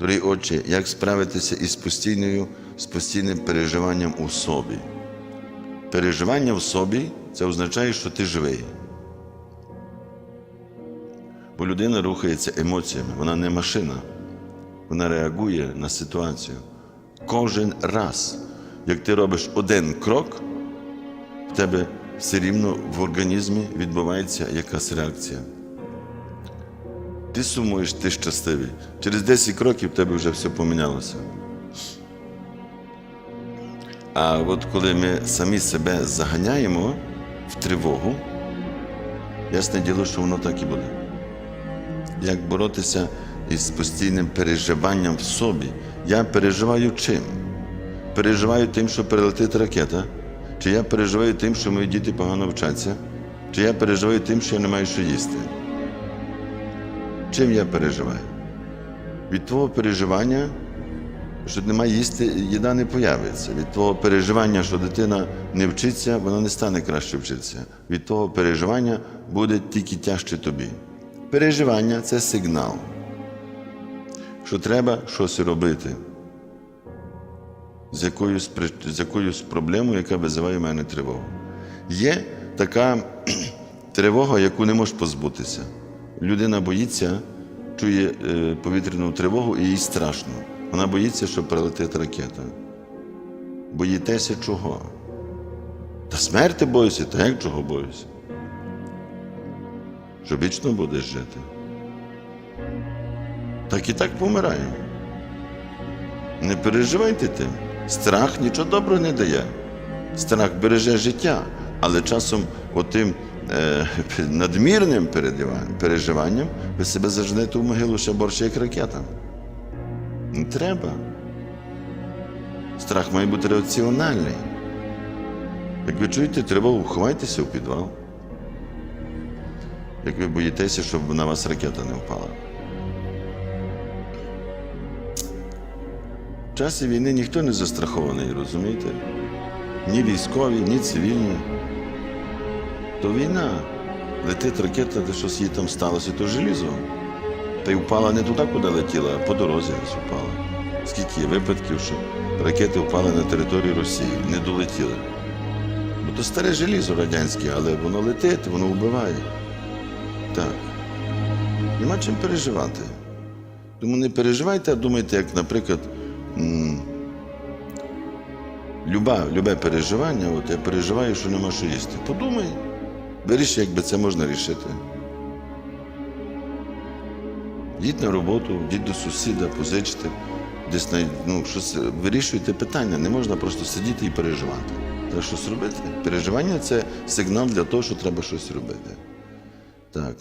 Дорогі отче, як справитися із постійною, з постійним переживанням у собі? Переживання в собі це означає, що ти живий. Бо людина рухається емоціями, вона не машина. Вона реагує на ситуацію. Кожен раз, як ти робиш один крок, в тебе все рівно в організмі відбувається якась реакція. Ти сумуєш, ти щасливий. Через 10 кроків в тебе вже все помінялося. А от коли ми самі себе заганяємо в тривогу, ясне діло, що воно так і буде. Як боротися із постійним переживанням в собі? Я переживаю чим? Переживаю тим, що перелетить ракета? Чи я переживаю тим, що мої діти погано вчаться? Чи я переживаю тим, що я не маю що їсти? Чим я переживаю? Від твого переживання, що немає їсти, їда не появиться. Від твого переживання, що дитина не вчиться, вона не стане краще вчитися. Від того переживання буде тільки тяжче тобі. Переживання це сигнал, що треба щось робити з якоюсь, з якоюсь проблемою, яка визиває в мене тривогу. Є така тривога, яку не можеш позбутися. Людина боїться, чує е, повітряну тривогу і їй страшно. Вона боїться, що прилетить ракета. Боїтеся чого? Та смерти боюся, та як чого боюся? Що вічно будеш жити. Так і так помираємо. Не переживайте тим. Страх нічого доброго не дає. Страх береже життя, але часом отим надмірним переживанням ви себе зажнете в могилу ще борше, як ракета. Не треба. Страх має бути раціональний. Як ви чуєте тривогу, ховайтеся в підвал. Як ви боїтеся, щоб на вас ракета не впала. В часі війни ніхто не застрахований, розумієте? Ні військові, ні цивільні. То війна. Летить ракета, де щось їй там сталося, то желізо. Та й впала не туди, куди летіла, а по дорозі десь впала. Скільки є випадків, що ракети впали на територію Росії, не долетіли. Бо то старе желізо радянське, але воно летить, воно вбиває. Так. Нема чим переживати. Тому не переживайте, а думайте, як, наприклад, люба, любе переживання, от я переживаю, що нема що їсти. Подумай, виріши, як би це можна рішити. Їдь на роботу, йдіть до сусіда, позичте, десь на, ну, щось, вирішуйте питання. Не можна просто сидіти і переживати. Треба щось робити. Переживання це сигнал для того, що треба щось робити. Так.